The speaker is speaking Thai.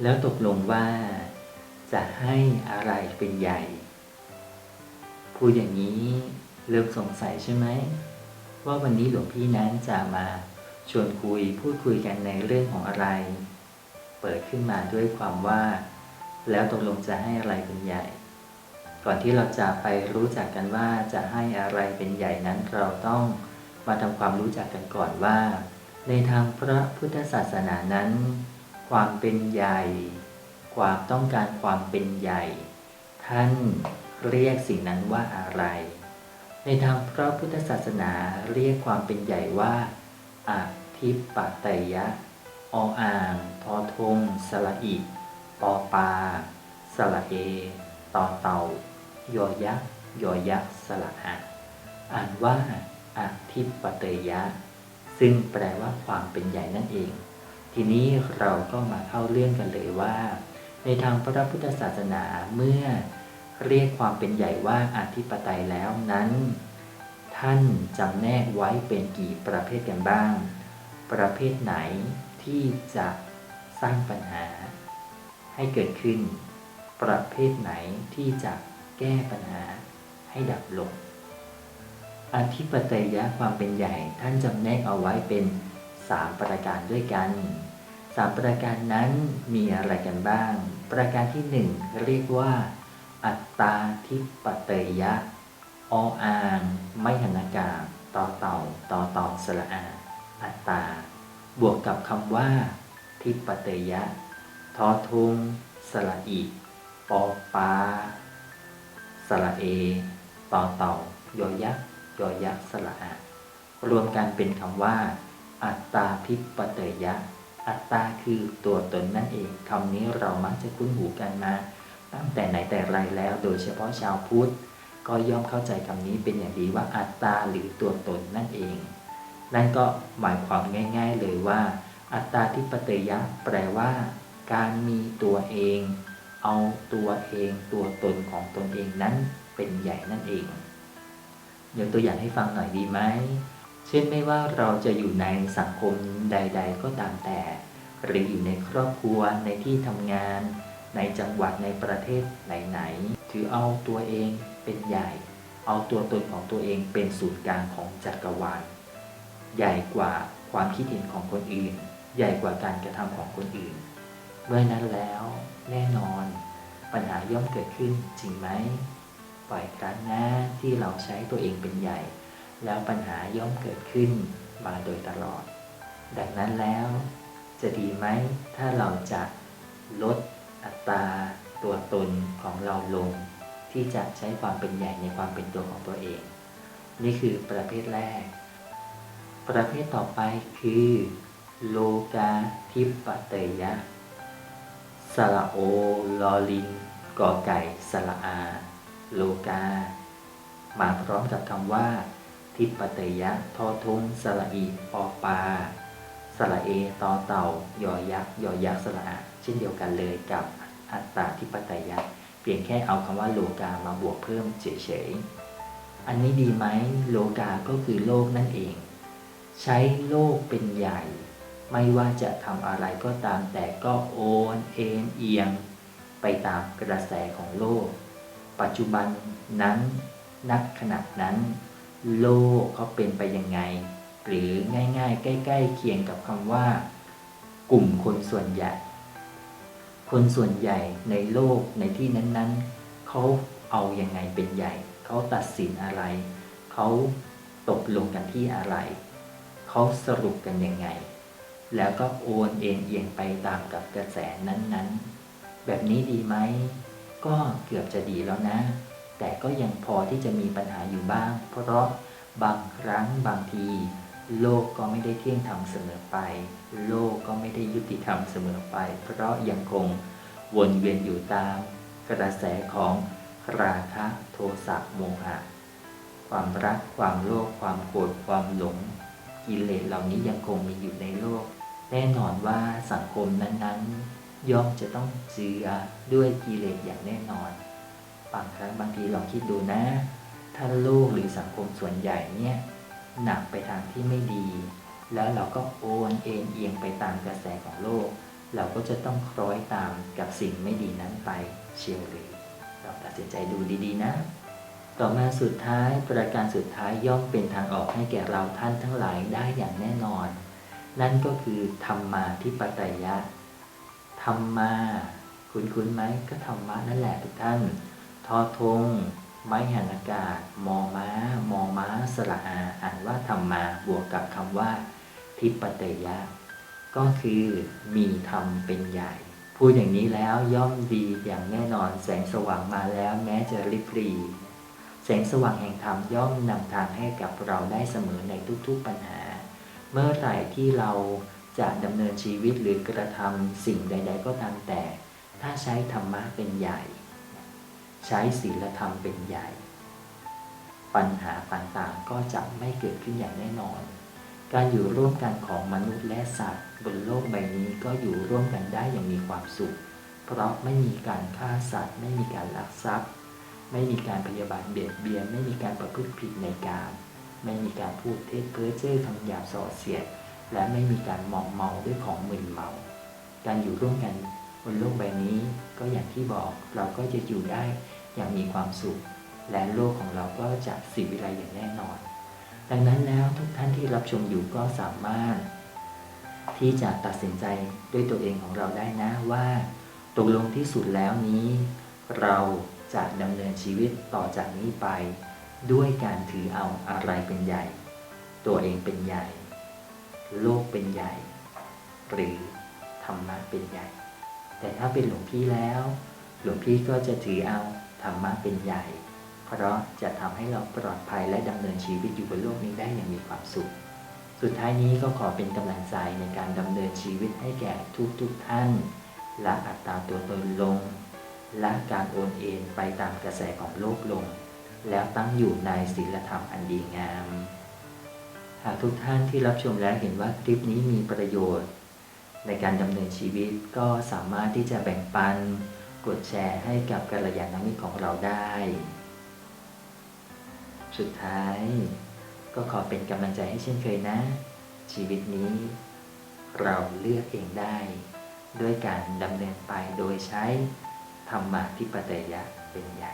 แล้วตกลงว่าจะให้อะไรเป็นใหญ่ พูดอย่างนี้เริ่มสงสัยใช่ไหม ว่าวันนี้หลวงพี่นั้นจะมาชวนคุยพูดคุยกันในเรื่องของอะไร เปิดขึ้นมาด้วยความว่า แล้วตกลงจะให้อะไรเป็นใหญ่ ก่อนที่เราจะไปรู้จักกันว่าจะให้อะไรเป็นใหญ่นั้นเราต้องมาทำความรู้จักกันก่อนว่า ในทางพระพุทธศาสนานั้น ความเป็นใหญ่ ความต้องการความเป็นใหญ่ ท่านเรียกสิ่งนั้นว่าอะไร ในทางพระพุทธศาสนาเรียกความเป็นใหญ่ว่าอาทิปปไตยะออ่างทอทงสระอิปอปาสระเอต่อเต่ายอยักษ์ยอยักษ์สระอะอ่านว่าอาทิปปไตยะ ซึ่งแปลว่าความเป็นใหญ่นั่นเอง ทีนี้เราก็มาเข้าเรื่องกันเลยว่า ในทางพระพุทธศาสนาเมื่อเรียกความเป็นใหญ่ว่าอธิปไตยแล้วนั้น ท่านจำแนกไว้เป็นกี่ประเภทกันบ้าง ประเภทไหนที่จะสร้างปัญหา ให้เกิดขึ้น ประเภทไหนที่จะแก้ปัญหาให้ดับลงอธิปไตยะความเป็นใหญ่ท่านจำแนกเอาไว้เป็น สามประการด้วยกันสามประการนั้นมีอะไรกันบ้าง ประการที่หนึ่งเรียกว่า อัตตาทิปไตยะออ่าง ไม่หันอากาศต่อเต่าต่อต่อสระอาอัตตา บวกกับคำว่า ทิปไตยะทอทุงสระอีปอปาสระเอต่อเต่ายอยักษ์ยอยักษ์สระอารวมกันเป็นคำว่า อัตตาทิปไตยะ อัตตาคือตัวตนนั่นเองคำนี้เรามักจะคุ้นหูกันมา ตั้งแต่ไหนแต่ไรแล้ว โดยเฉพาะชาวพุทธก็ย่อมเข้าใจคำนี้เป็นอย่างดีว่าอัตตาหรือตัวตนนั่นเอง นั่นก็หมายความง่าย ๆ เลยว่า อัตตาทิปไตยะ แปลว่า การมีตัวเอง เอาตัวเองตัวตนของตนเองนั้นเป็นใหญ่นั่นเองยกตัวอย่างให้ฟังหน่อยดีไหม เช่นไม่ว่าเราจะอยู่ในสังคมใด ๆ ก็ตามแต่ หรืออยู่ในครอบครัวในที่ทำงาน ในจังหวัดในประเทศไหนๆถือเอาตัวเองเป็นใหญ่ เอาตัวตนของตัวเองเป็นศูนย์กลางของจักรวาลใหญ่กว่าความคิดเห็นของคนอื่น ใหญ่กว่าการกระทำของคนอื่น เมื่อนั้นแล้วแน่นอน ปัญหาย่อมเกิดขึ้นจริงไหมปล่อยครั้งนะที่เราใช้ตัวเองเป็นใหญ่ แล้วปัญหาย่อมเกิดขึ้นมาโดยตลอด ดังนั้นแล้วจะดีไหมถ้าเราจะลดอัตราตัวตนของเราลง ที่จะใช้ความเป็นใหญ่ในความเป็นตัวของตัวเอง นี่คือประเภทแรก ประเภทต่อไปคือ โลกาทิปเตยะสระโอลอลิงกอไก่สระอา โลกา มาพร้อมกับคำว่า ทิปเตยะทอทุงสระอีปอปาสระเอตอเต่ายอยักษ์ยอยักษ์สระอาเช่นเดียวกันเลยกับอัตตาทิปไตยะเพียงแค่เอาคำว่าโลกามาบวกเพิ่มเฉยๆ อันนี้ดีไหมโลกาก็คือโลกนั่นเอง ใช้โลกเป็นใหญ่ ไม่ว่าจะทำอะไรก็ตามแต่ก็โอนเอ็นเอียง ไปตามกระแสของโลก ปัจจุบันนั้นนักขณะนั้น โลกเขาเป็นไปยังไง หรือง่ายๆ ใกล้ ๆ เคียงกับคำว่า กลุ่มคนส่วนใหญ่ คนส่วนใหญ่ในโลกในที่นั้นๆ เขาเอาอยัางไงเป็นใหญ่ เขาตัดสินอะไร เขาตกลงกันที่อะไร เขาสรุปกันยังไง แล้วก็โอนเอ็นเอียงไปตามกับกระแสนั้นๆ แบบนี้ดีไหม ก็เกือบจะดีแล้วนะ แต่ก็ยังพอที่จะมีปัญหาอยู่บ้าง เพราะบางครั้งบางที โลกก็ไม่ได้เที่ยงธรรมเสมอไป โลกก็ไม่ได้ยุติธรรมเสมอไป เพราะยังคงวนเวียนอยู่ตาม กระแสของราคะโทสะโมหะ ความรักความโลภความโกรธความหลง กิเลสเหล่านี้ยังคงมีอยู่ในโลก แน่นอนว่าสังคมนั้นๆ ย่อมจะต้องเจือด้วยกิเลสอย่างแน่นอน บางครั้งบางทีลองคิดดูนะ ถ้าโลกหรือสังคมส่วนใหญ่เนี่ยหนักไปทางที่ไม่ดี แล้วเราก็โอนเอ็นเอียงไปตามกระแสของโลก เราก็จะต้องคล้อยตามกับสิ่งไม่ดีนั้นไปเชียวหรือเราตัดสินใจดูดีๆนะ ต่อมาสุดท้ายประการสุดท้ายย่อมเป็นทางออกให้แก่เราท่านทั้งหลายได้อย่างแน่นอน นั่นก็คือธรรมาทิปไตยะธรรมา คุ้นคุ้นๆไหมก็ธรรมะนั่นแหละทุกท่าน ทอทง ไม้หันอากาศ มอม้า มอม้า สระอา อ่านว่าธรรมา บวกกับคำว่า ทิปไตยะ ก็คือมีธรรมเป็นใหญ่ พูดอย่างนี้แล้วย่อมดีอย่างแน่นอน แสงสว่างมาแล้วแม้จะริบรีแสงสว่างแห่งธรรมย่อมนำทางให้กับเราได้เสมอในทุกๆปัญหา เมื่อไหร่ที่เราจะดำเนินชีวิตหรือกระทำสิ่งใด ๆ ก็ตามแต่ ถ้าใช้ธรรมะเป็นใหญ่ ใช้ศีลธรรมเป็นใหญ่ ปัญหาต่างๆก็จะไม่เกิดขึ้นอย่างแน่นอน การอยู่ร่วมกันของมนุษย์และสัตว์ บนโลกใบนี้ก็อยู่ร่วมกันได้อย่างมีความสุข เพราะไม่มีการฆ่าสัตว์ ไม่มีการลักทรัพย์ ไม่มีการพยาบาทเบียดเบียน ไม่มีการประพฤติผิดในการ ไม่มีการพูดเท็จเพ้อเจ้อคำหยาบส่อเสียด และไม่มีการมอมเมาด้วยของมึนเมา การอยู่ร่วมกันบนโลกใบนี้ก็อย่างที่บอกเราก็จะอยู่ได้ อย่างมีความสุข และโลกของเราก็จะสิวิไลอย่างแน่นอน ดังนั้นแล้วทุกท่านที่รับชมอยู่ก็สามารถ ที่จะตัดสินใจด้วยตัวเองของเราได้นะว่าตกลงที่สุดแล้วนี้ เราจะดำเนินชีวิตต่อจากนี้ไป ด้วยการถือเอาอะไรเป็นใหญ่ ตัวเองเป็นใหญ่ โลกเป็นใหญ่ หรือธรรมะเป็นใหญ่ แต่ถ้าเป็นหลวงพี่แล้ว หลวงพี่ก็จะถือเอา ธรรมะเป็นใหญ่ เพราะจะทำให้เราปลอดภัยและดำเนินชีวิตอยู่บนโลกนี้ได้อย่างมีความสุข สุดท้ายนี้ก็ขอเป็นกำลังใจในการดำเนินชีวิตให้แก่ทุกๆทท่านละอัตราตัวตนลงละการโอนเอ็นไปตามกระแสของโลกลง แล้วตั้งอยู่ในศีลธรรมอันดีงาม หากทุกท่านที่รับชมแล้วเห็นว่าคลิปนี้มีประโยชน์ ในการดำเนินชีวิตก็สามารถที่จะแบ่งปัน กดแชร์ให้กับกัลยาณมิตรของเราได้ สุดท้าย ก็ขอเป็นกำลังใจให้เช่นเคยนะ ชีวิตนี้ เราเลือกเองได้ ด้วยการดำเนินไปโดยใช้ธรรมะที่ปไตยะเป็นใหญ่